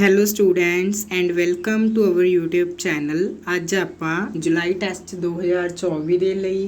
Hello students and welcome to our YouTube channel ਅੱਜ ਆਪਾਂ ਜੁਲਾਈ test 2024 ਦੇ ਲਈ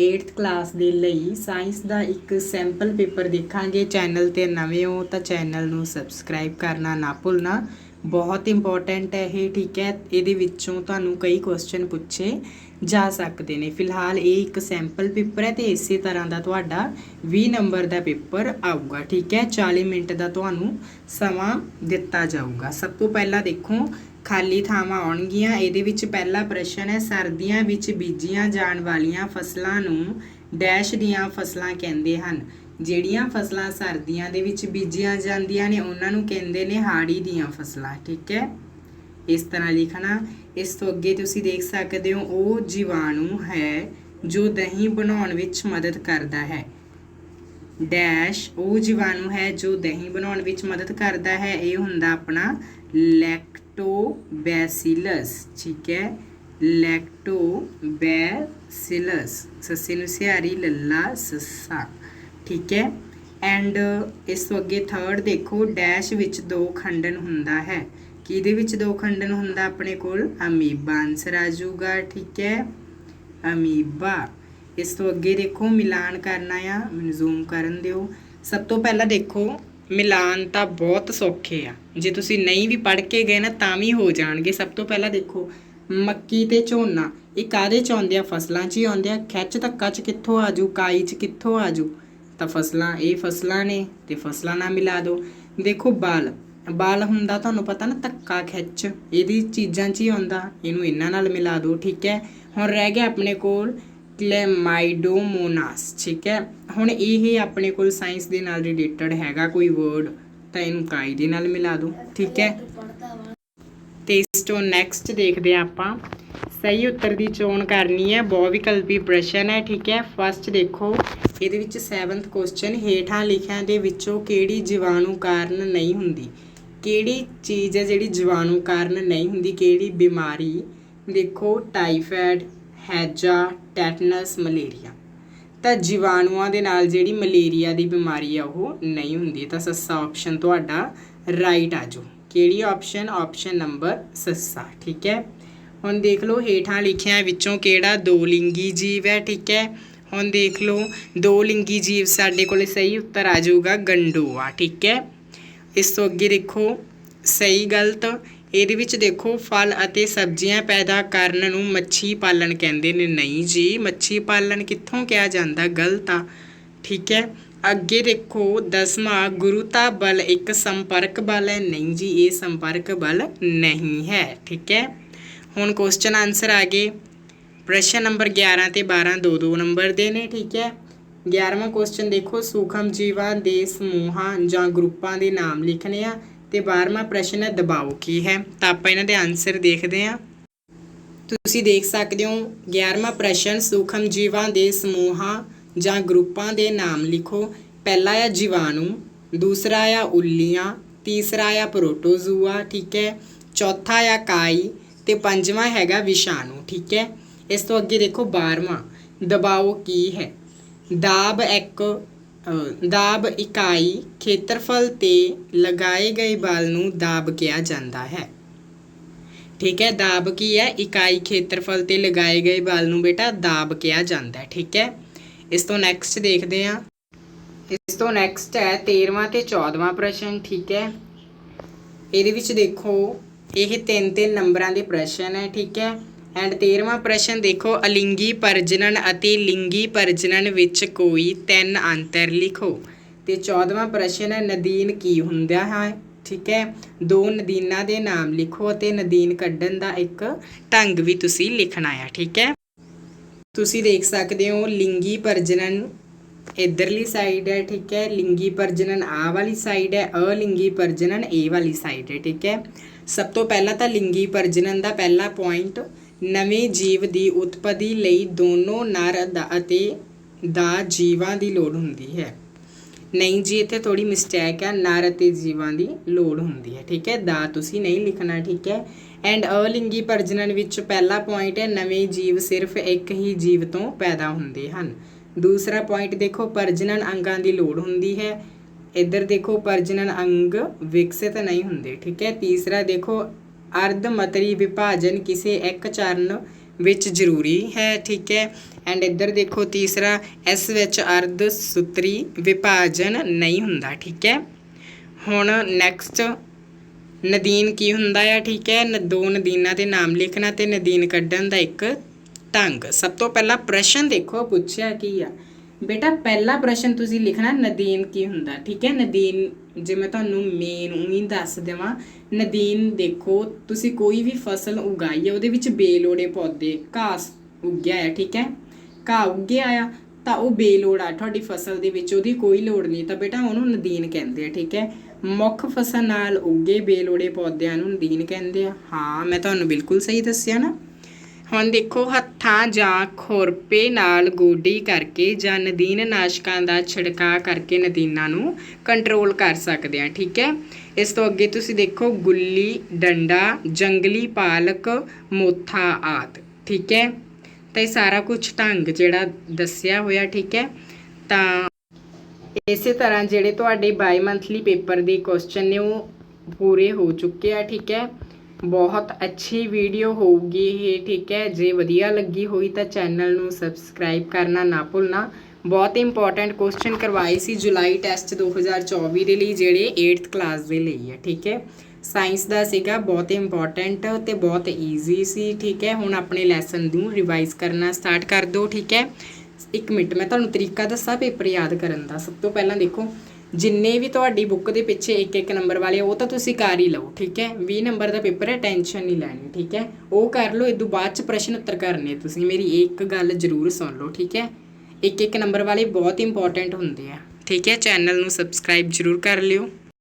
8th ਕਲਾਸ ਦੇ ਲਈ ਸਾਇੰਸ ਦਾ ਇੱਕ ਸੈਂਪਲ ਪੇਪਰ ਦੇਖਾਂਗੇ। ਚੈਨਲ ਤੇ ਨਵੇਂ ਹੋ ਤਾਂ ਚੈਨਲ ਨੂੰ ਸਬਸਕ੍ਰਾਈਬ ਕਰਨਾ ਨਾ ਭੁੱਲਣਾ। ਬਹੁਤ ਇੰਪੋਰਟੈਂਟ ਹੈ ਇਹ, ਠੀਕ ਹੈ? ਇਹਦੇ ਵਿੱਚੋਂ ਤੁਹਾਨੂੰ ਕਈ ਕੁਐਸਚਨ ਪੁੱਛੇ। ਜਾ ਸਕਦੇ ਨੇ। ਫਿਲਹਾਲ ਇਹ ਇੱਕ ਸੈਂਪਲ ਪੇਪਰ ਹੈ ਤੇ ਇਸੇ ਤਰ੍ਹਾਂ ਦਾ ਤੁਹਾਡਾ 20 ਨੰਬਰ ਦਾ ਪੇਪਰ ਆਊਗਾ, ਠੀਕ ਹੈ? 40 ਮਿੰਟ ਦਾ ਤੁਹਾਨੂੰ ਸਮਾਂ ਦਿੱਤਾ ਜਾਊਗਾ। ਸਭ ਤੋਂ ਪਹਿਲਾਂ ਦੇਖੋ, ਖਾਲੀ ਥਾਵਾਂ ਆਉਣਗੀਆਂ। ਇਹਦੇ ਵਿੱਚ ਪਹਿਲਾ ਪ੍ਰਸ਼ਨ ਹੈ, ਸਰਦੀਆਂ ਵਿੱਚ ਬੀਜੀਆਂ ਜਾਣ ਵਾਲੀਆਂ ਫਸਲਾਂ ਨੂੰ ਡੈਸ਼ ਦੀਆਂ ਫਸਲਾਂ ਕਹਿੰਦੇ ਹਨ। ਜਿਹੜੀਆਂ ਫਸਲਾਂ ਸਰਦੀਆਂ ਦੇ ਵਿੱਚ ਬੀਜੀਆਂ ਜਾਂਦੀਆਂ ਨੇ, ਉਹਨਾਂ ਨੂੰ ਕਹਿੰਦੇ ਨੇ ਹਾੜੀ ਦੀਆਂ ਫਸਲਾਂ, ਠੀਕ ਹੈ? ਇਸ ਤਰ੍ਹਾਂ ਲਿਖਣਾ, ਇਸ ਤੋਂ ਅੱਗੇ ਤੁਸੀਂ ਦੇਖ ਸਕਦੇ ਹੋ, ਉਹ ਜੀਵਾਣੂ ਹੈ ਜੋ ਦਹੀਂ ਬਣਾਉਣ ਵਿੱਚ ਮਦਦ ਕਰਦਾ ਹੈ। ਡੈਸ਼, ਉਹ ਜੀਵਾਣੂ ਹੈ ਜੋ ਦਹੀਂ ਬਣਾਉਣ ਵਿੱਚ ਮਦਦ ਕਰਦਾ ਹੈ। ਇਹ ਹੁੰਦਾ ਆਪਣਾ ਲੈਕਟੋਬੈਸਿਲਸ, ਠੀਕ ਹੈ? ਲੈਕਟੋਬੈਸਿਲਸ, ਸੱਸੇ ਨੂੰ ਸਿਹਾਰੀ ਲੱਲਾ, ਸੱਸਾ, ਠੀਕ ਹੈ? ਐਂਡ ਇਸ ਤੋਂ ਅੱਗੇ ਥਰਡ ਦੇਖੋ, ਡੈਸ਼ ਵਿੱਚ ਦੋ ਖੰਡਨ ਹੁੰਦਾ ਹੈ। ਕਿਹਦੇ ਵਿੱਚ ਦੋ ਖੰਡਨ ਹੁੰਦਾ ਆਪਣੇ ਕੋਲ? ਅਮੀਬਾ। ਆਨਸਰ ਆ ਜਾਊਗਾ, ਠੀਕ ਹੈ? ਅਮੀਬਾ। ਇਸ ਤੋਂ ਅੱਗੇ ਦੇਖੋ, ਮਿਲਾਨ ਕਰਨਾ ਆ, ਮੈਨੂੰ ਜ਼ੂਮ ਕਰਨ ਦਿਓ। ਸਭ ਤੋਂ ਪਹਿਲਾਂ ਦੇਖੋ, ਮਿਲਾਨ ਤਾਂ ਬਹੁਤ ਸੌਖੇ ਆ। ਜੇ ਤੁਸੀਂ ਨਹੀਂ ਵੀ ਪੜ੍ਹ ਕੇ ਗਏ ਨਾ, ਤਾਂ ਵੀ ਹੋ ਜਾਣਗੇ। ਸਭ ਤੋਂ ਪਹਿਲਾਂ ਦੇਖੋ, ਮੱਕੀ ਤੇ ਝੋਨਾ। ਇਹ ਕਾਦੇ ਚ ਆਉਂਦੇ ਆ? ਫਸਲਾਂ 'ਚ ਹੀ ਆਉਂਦੇ ਆ। ਖਿੱਚ ਧੱਕਾ 'ਚ ਕਿੱਥੋਂ ਆਜੂ ਕਾਈ 'ਚ ਕਿੱਥੋਂ ਆਜੂ ਤਾਂ ਫਸਲਾਂ, ਇਹ ਫਸਲਾਂ ਨੇ, ਤੇ ਫਸਲਾਂ ਨਾਲ ਮਿਲਾ ਦਿਓ। ਦੇਖੋ, ਬਾਲ। ਬਲ ਹੁੰਦਾ ਤੁਹਾਨੂੰ ਪਤਾ ਨਾ ਧੱਕਾ ਖਿੱਚ, ਇਹਦੀ ਚੀਜ਼ਾਂ 'ਚ ਹੀ ਆਉਂਦਾ, ਇਹਨੂੰ ਇਹਨਾਂ ਨਾਲ ਮਿਲਾ ਦਿਓ ਠੀਕ ਹੈ? ਹੁਣ ਰਹਿ ਗਿਆ ਆਪਣੇ ਕੋਲ ਕਲੇਮਾਈਡੋਮੋਨਾਸ, ਠੀਕ ਹੈ? ਹੁਣ ਇਹ ਆਪਣੇ ਕੋਲ ਸਾਇੰਸ ਦੇ ਨਾਲ ਰਿਲੇਟਡ ਹੈਗਾ ਕੋਈ ਵਰਡ, ਤਾਂ ਇਹਨੂੰ ਕਾਈ ਦੇ ਨਾਲ ਮਿਲਾ ਦਿਓ ਠੀਕ ਹੈ? ਤੇ ਇਸ ਤੋਂ ਨੈਕਸਟ ਦੇਖਦੇ ਹਾਂ ਆਪਾਂ। ਸਹੀ ਉੱਤਰ ਦੀ ਚੋਣ ਕਰਨੀ ਹੈ, ਬਹੁ ਵਿਕਲਪੀ ਪ੍ਰਸ਼ਨ ਹੈ, ਠੀਕ ਹੈ? ਫਸਟ ਦੇਖੋ, ਇਹਦੇ ਵਿੱਚ 7th ਕੁਐਸਚਨ ਹੇਠਾਂ ਲਿਖਿਆਂ ਦੇ ਵਿੱਚੋਂ ਕਿਹੜੀ ਜੀਵਾਣੂ ਕਾਰਨ ਨਹੀਂ ਹੁੰਦੀ? ਕਿਹੜੀ ਚੀਜ਼ ਹੈ ਜਿਹੜੀ ਜੀਵਾਣੂ ਕਾਰਨ ਨਹੀਂ ਹੁੰਦੀ? ਕਿਹੜੀ ਬਿਮਾਰੀ? ਦੇਖੋ, ਟਾਈਫਾਇਡ, ਹੈਜਾ, ਟੈਟਨਸ, ਮਲੇਰੀਆ। ਤਾਂ ਜੀਵਾਣੂਆਂ ਦੇ ਨਾਲ ਜਿਹੜੀ ਮਲੇਰੀਆ ਦੀ ਬਿਮਾਰੀ ਆ, ਉਹ ਨਹੀਂ ਹੁੰਦੀ। ਤਾਂ ਸੱਸਾ ਆਪਸ਼ਨ ਤੁਹਾਡਾ ਰਾਈਟ ਆ ਜਾਓ। ਕਿਹੜੀ ਆਪਸ਼ਨ ਆਪਸ਼ਨ ਨੰਬਰ ਸੱਸਾ, ਠੀਕ ਹੈ? ਹੁਣ ਦੇਖ ਲਓ, ਹੇਠਾਂ ਲਿਖਿਆ ਵਿੱਚੋਂ ਕਿਹੜਾ ਦੋ ਲਿੰਗੀ ਜੀਵ ਹੈ, ਠੀਕ ਹੈ? ਹੁਣ ਦੇਖ ਲਓ, ਦੋ ਲਿੰਗੀ ਜੀਵ ਸਾਡੇ ਕੋਲ ਸਹੀ ਉੱਤਰ ਆ ਜਾਊਗਾ, ਗੰਡੋਆ, ਠੀਕ ਹੈ? ਇਸ ਤੋਂ ਅੱਗੇ ਦੇਖੋ, ਸਹੀ ਗਲਤ ਇਹਦੇ ਵਿੱਚ ਦੇਖੋ, ਫਲ ਅਤੇ ਸਬਜ਼ੀਆਂ ਪੈਦਾ ਕਰਨ ਨੂੰ ਮੱਛੀ ਪਾਲਣ ਕਹਿੰਦੇ ਨੇ। ਨਹੀਂ ਜੀ, ਮੱਛੀ ਪਾਲਣ ਕਿੱਥੋਂ ਕਿਹਾ ਜਾਂਦਾ? ਗਲਤ ਆ। ਠੀਕ ਹੈ। ਅੱਗੇ ਦੇਖੋ, ਦਸਵਾਂ ਗੁਰੂਤਾ ਬਲ ਇੱਕ ਸੰਪਰਕ ਬਲ ਹੈ। ਨਹੀਂ ਜੀ, ਇਹ ਸੰਪਰਕ ਬਲ ਨਹੀਂ ਹੈ। ਠੀਕ ਹੈ। ਹੁਣ ਕੁਐਸਚਨ ਆਨਸਰ ਆ ਗਏ। ਪ੍ਰਸ਼ਨ ਨੰਬਰ 11 ਤੇ 12 ਦੋ ਦੋ ਨੰਬਰ ਦੇ ਨੇ। ਠੀਕ ਹੈ। 11ਵਾਂ ਕੁਐਸਚਨ ਦੇਖੋ, ਸੂਖਮ ਜੀਵਾਂ ਦੇ ਸਮੂਹਾਂ ਜਾਂ ਗਰੁੱਪਾਂ ਦੇ ਨਾਮ ਲਿਖਣੇ ਆ ਤੇ 12ਵਾਂ ਪ੍ਰਸ਼ਨ ਹੈ ਦਬਾਓ, ਕੀ ਹੈ? ਤਾਂ ਆਪਾਂ ਇਹਨਾਂ ਦੇ ਆਨਸਰ ਦੇਖਦੇ ਹਾਂ। ਤੁਸੀਂ ਦੇਖ ਸਕਦੇ ਹੋ 11ਵਾਂ ਪ੍ਰਸ਼ਨ, ਸੂਖਮ ਜੀਵਾਂ ਦੇ ਸਮੂਹਾਂ ਜਾਂ ਗਰੁੱਪਾਂ ਦੇ ਨਾਮ ਲਿਖੋ। ਪਹਿਲਾ ਆ ਜੀਵਾਣੂ, ਦੂਸਰਾ ਆ ਉੱਲੀਆਂ, ਤੀਸਰਾ ਆ ਪ੍ਰੋਟੋਜ਼ੂਆ, ਠੀਕ ਹੈ? ਚੌਥਾ ਆ ਕਾਈ ਤੇ ਪੰਜਵਾਂ ਹੈਗਾ ਵਿਸ਼ਾਣੂ, ਠੀਕ ਹੈ? ਇਸ ਤੋਂ ਅੱਗੇ ਦੇਖੋ 12ਵਾਂ ਦਬਾਓ ਕੀ ਹੈ? ਦਾਬ ਇੱਕ ਦਾਬ ਇਕਾਈ ਖੇਤਰਫਲ ਤੇ ਲਗਾਏ ਗਏ ਬਲ ਨੂੰ ਦਾਬ ਕਿਹਾ ਜਾਂਦਾ ਹੈ। ਠੀਕ ਹੈ, ਦਾਬ ਕੀ ਹੈ? ਇਕਾਈ ਖੇਤਰਫਲ ਤੇ ਲਗਾਏ ਗਏ ਬਲ ਨੂੰ ਬੇਟਾ ਦਾਬ ਕਿਹਾ ਜਾਂਦਾ ਹੈ, ਠੀਕ ਹੈ? ਇਸ ਤੋਂ ਨੈਕਸਟ ਦੇਖਦੇ ਹਾਂ। ਇਸ ਤੋਂ ਨੈਕਸਟ ਹੈ 13ਵਾਂ ਤੇ 14ਵਾਂ ਪ੍ਰਸ਼ਨ, ਠੀਕ ਹੈ? ਇਹਦੇ ਵਿੱਚ ਦੇਖੋ, ਇਹ ਤਿੰਨ ਤਿੰਨ ਨੰਬਰਾਂ ਦੇ ਪ੍ਰਸ਼ਨ ਹੈ, ਠੀਕ ਹੈ? ਐਂਡ 13ਵਾਂ ਪ੍ਰਸ਼ਨ ਦੇਖੋ, ਅਲਿੰਗੀ ਪ੍ਰਜਨਨ ਅਤੇ ਲਿੰਗੀ ਪ੍ਰਜਨਨ ਵਿੱਚ ਕੋਈ ਤਿੰਨ ਅੰਤਰ ਲਿਖੋ। ਤੇ 14ਵਾਂ ਪ੍ਰਸ਼ਨ ਹੈ, ਨਦੀਨ ਕੀ ਹੁੰਦਾ ਹੈ? ਠੀਕ ਹੈ, ਦੋ ਨਦੀਨਾਂ ਦੇ ਨਾਮ ਲਿਖੋ ਅਤੇ ਨਦੀਨ ਕੱਢਣ ਦਾ ਇੱਕ ਢੰਗ ਵੀ ਤੁਸੀਂ ਲਿਖਣਾ ਹੈ ਠੀਕ ਹੈ? ਤੁਸੀਂ ਦੇਖ ਸਕਦੇ ਹੋ, ਲਿੰਗੀ ਪ੍ਰਜਨਨ ਇਧਰਲੀ ਸਾਈਡ ਹੈ, ਠੀਕ ਹੈ, ਲਿੰਗੀ ਪ੍ਰਜਨਨ ਆ ਵਾਲੀ ਸਾਈਡ ਹੈ, ਅਲਿੰਗੀ ਪ੍ਰਜਨਨ ਏ ਵਾਲੀ ਸਾਈਡ ਹੈ, ਠੀਕ ਹੈ? ਸਭ ਤੋਂ ਪਹਿਲਾਂ ਤਾਂ ਲਿੰਗੀ ਪ੍ਰਜਨਨ ਦਾ ਪਹਿਲਾ ਪੁਆਇੰਟ ਨਵੇਂ ਜੀਵ ਦੀ ਉਤਪਤੀ ਲਈ ਦੋਨੋਂ ਨਰ ਦਾ ਅਤੇ ਦਾ ਜੀਵਾਂ ਦੀ ਲੋੜ ਹੁੰਦੀ ਹੈ। ਨਹੀਂ ਜੀ, ਇੱਥੇ ਥੋੜੀ ਮਿਸਟੇਕ ਹੈ ਨਰ ਅਤੇ ਜੀਵਾਂ ਦੀ ਲੋੜ ਹੁੰਦੀ ਹੈ, ਠੀਕ ਹੈ? ਦਾ ਤੁਸੀਂ ਨਹੀਂ ਲਿਖਣਾ, ਠੀਕ ਹੈ? ਐਂਡ ਅਲਿੰਗੀ ਪ੍ਰਜਨਨ ਵਿੱਚ ਪਹਿਲਾ ਪੁਆਇੰਟ ਹੈ, ਨਵੇਂ ਜੀਵ ਸਿਰਫ ਇੱਕ ਹੀ ਜੀਵ ਤੋਂ ਪੈਦਾ ਹੁੰਦੇ ਹਨ। ਦੂਸਰਾ ਪੁਆਇੰਟ ਦੇਖੋ ਪ੍ਰਜਨਨ ਅੰਗਾਂ ਦੀ ਲੋੜ ਹੁੰਦੀ ਹੈ। ਇੱਧਰ ਦੇਖੋ ਪ੍ਰਜਨਨ ਅੰਗ ਵਿਕਸਿਤ ਨਹੀਂ ਹੁੰਦੇ, ਠੀਕ ਹੈ? ਤੀਸਰਾ ਦੇਖੋ ਅਰਧ ਮਤਰੀ ਵਿਭਾਜਨ ਕਿਸੇ ਇੱਕ ਚਰਨ ਵਿੱਚ ਜ਼ਰੂਰੀ ਹੈ, ਠੀਕ ਹੈ। ਐਂਡ ਇੱਧਰ ਦੇਖੋ ਤੀਸਰਾ, ਇਸ ਵਿੱਚ ਅਰਧ ਸੂਤਰੀ ਵਿਭਾਜਨ ਨਹੀਂ ਹੁੰਦਾ, ਠੀਕ ਹੈ। ਹੁਣ ਨੈਕਸਟ ਨਦੀਨ ਕੀ ਹੁੰਦਾ ਆ, ਠੀਕ ਹੈ। ਨ- ਦੋ ਨਦੀਨਾਂ ਦੇ ਨਾਮ ਲਿਖਣਾ ਤੇ ਨਦੀਨ ਕੱਢਣ ਦਾ ਇੱਕ ਢੰਗ। ਸਭ ਤੋਂ ਪਹਿਲਾਂ ਪ੍ਰਸ਼ਨ ਦੇਖੋ, ਪੁੱਛਿਆ ਕੀ ਆ? ਬੇਟਾ, ਪਹਿਲਾ ਪ੍ਰਸ਼ਨ ਤੁਸੀਂ ਲਿਖਣਾ, ਨਦੀਨ ਕੀ ਹੁੰਦਾ? ਠੀਕ ਹੈ? ਨਦੀਨ, ਜੇ ਮੈਂ ਤੁਹਾਨੂੰ ਮੇਨ ਉਹੀ ਦੱਸ ਦੇਵਾਂ, ਨਦੀਨ ਦੇਖੋ, ਤੁਸੀਂ ਕੋਈ ਵੀ ਫਸਲ ਉਗਾਈ ਹੈ, ਉਹਦੇ ਵਿੱਚ ਬੇਲੋੜੇ ਪੌਦੇ, ਘਾਸ ਉੱਗਿਆ ਹੈ, ਠੀਕ ਹੈ? ਘਾਹ ਉੱਗਿਆ ਆ ਤਾਂ ਉਹ ਬੇਲੋੜ ਆ, ਤੁਹਾਡੀ ਫਸਲ ਦੇ ਵਿੱਚ, ਉਹਦੀ ਕੋਈ ਲੋੜ ਨਹੀਂ, ਤਾਂ ਬੇਟਾ ਉਹਨੂੰ ਨਦੀਨ ਕਹਿੰਦੇ ਆ, ਠੀਕ ਹੈ? ਮੁੱਖ ਫਸਲ ਨਾਲ ਉੱਗੇ ਬੇਲੋੜੇ ਪੌਦਿਆਂ ਨੂੰ ਨਦੀਨ ਕਹਿੰਦੇ ਆ। ਹਾਂ, ਮੈਂ ਤੁਹਾਨੂੰ ਬਿਲਕੁਲ ਸਹੀ ਦੱਸਿਆ ਨਾ। ਹੁਣ ਦੇਖੋ ਹੱਥਾਂ ਜਾਂ ਖੁਰਪੇ ਨਾਲ ਗੋਡੀ ਕਰਕੇ ਜਾਂ ਨਦੀਨ ਨਾਸ਼ਕਾਂ ਦਾ ਛਿੜਕਾਅ ਕਰਕੇ ਨਦੀਨਾਂ ਨੂੰ ਕੰਟਰੋਲ ਕਰ ਸਕਦੇ ਆ ਠੀਕ ਹੈ? ਇਸ ਤੋਂ ਅੱਗੇ ਤੁਸੀਂ ਦੇਖੋ ਗੁੱਲੀ, ਡੰਡਾ, ਜੰਗਲੀ ਪਾਲਕ, ਮੋਥਾ ਆਦ, ਠੀਕ ਹੈ? ਤਾਂ ਇਹ ਸਾਰਾ ਕੁਝ ਢੰਗ ਜਿਹੜਾ ਦੱਸਿਆ ਹੋਇਆ, ਠੀਕ ਹੈ? ਤਾਂ ਇਸੇ ਤਰ੍ਹਾਂ ਜਿਹੜੇ ਤੁਹਾਡੇ ਬਾਈ ਮੰਥਲੀ ਪੇਪਰ ਦੇ ਕੁਐਸਚਨ ਨੇ ਉਹ ਪੂਰੇ ਹੋ ਚੁੱਕੇ ਆ, ਠੀਕ ਹੈ? ਬਹੁਤ ਅੱਛੀ ਵੀਡੀਓ ਹੋਊਗੀ ਇਹ, ਠੀਕ ਹੈ? ਜੇ ਵਧੀਆ ਲੱਗੀ ਹੋਈ ਤਾਂ ਚੈਨਲ ਨੂੰ ਸਬਸਕ੍ਰਾਈਬ ਕਰਨਾ ਨਾ ਭੁੱਲਣਾ। ਬਹੁਤ ਇੰਪੋਰਟੈਂਟ ਕੁਐਸਚਨ ਕਰਵਾਏ ਸੀ ਜੁਲਾਈ ਟੈਸਟ 2024 ਦੇ ਲਈ, ਜਿਹੜੇ 8th ਕਲਾਸ ਦੇ ਲਈ ਹੈ, ਠੀਕ ਹੈ? ਸਾਇੰਸ ਦਾ ਸੀਗਾ, ਬਹੁਤ ਇੰਪੋਰਟੈਂਟ ਤੇ ਬਹੁਤ ਈਜ਼ੀ ਸੀ, ਠੀਕ ਹੈ? ਹੁਣ ਆਪਣੇ ਲੈਸਨ ਨੂੰ ਰਿਵਾਈਜ਼ ਕਰਨਾ ਸਟਾਰਟ ਕਰ ਦਿਓ, ਠੀਕ ਹੈ? ਇੱਕ ਮਿੰਟ, ਮੈਂ ਤੁਹਾਨੂੰ ਤਰੀਕਾ ਦੱਸਾਂ, ਪੇਪਰ ਯਾਦ ਕਰਨ ਦਾ। ਸਭ ਤੋਂ ਪਹਿਲਾਂ ਦੇਖੋ ਜਿੰਨੇ ਵੀ ਤੁਹਾਡੀ ਬੁੱਕ ਦੇ ਪਿੱਛੇ ਇੱਕ ਇੱਕ ਨੰਬਰ ਵਾਲੇ ਉਹ ਤਾਂ ਤੁਸੀਂ ਕਰ ਹੀ ਲਓ, ਠੀਕ ਹੈ? 20 ਨੰਬਰ ਦਾ ਪੇਪਰ ਹੈ ਟੈਨਸ਼ਨ ਨਹੀਂ ਲੈਣੀ, ਠੀਕ ਹੈ? ਉਹ ਕਰ ਲਓ ਇਦੋਂ ਬਾਅਦ ਚ ਪ੍ਰਸ਼ਨ ਉੱਤਰ ਕਰਨੇ ਤੁਸੀਂ, ਮੇਰੀ ਇੱਕ ਗੱਲ ਜ਼ਰੂਰ ਸੁਣ ਲਓ, ਠੀਕ ਹੈ? ਇੱਕ ਇੱਕ ਨੰਬਰ ਵਾਲੇ ਬਹੁਤ ਇੰਪੋਰਟੈਂਟ ਹੁੰਦੇ ਆ, ਠੀਕ ਹੈ? ਚੈਨਲ ਨੂੰ ਸਬਸਕ੍ਰਾਈਬ ਜ਼ਰੂਰ ਕਰ ਲਿਓ।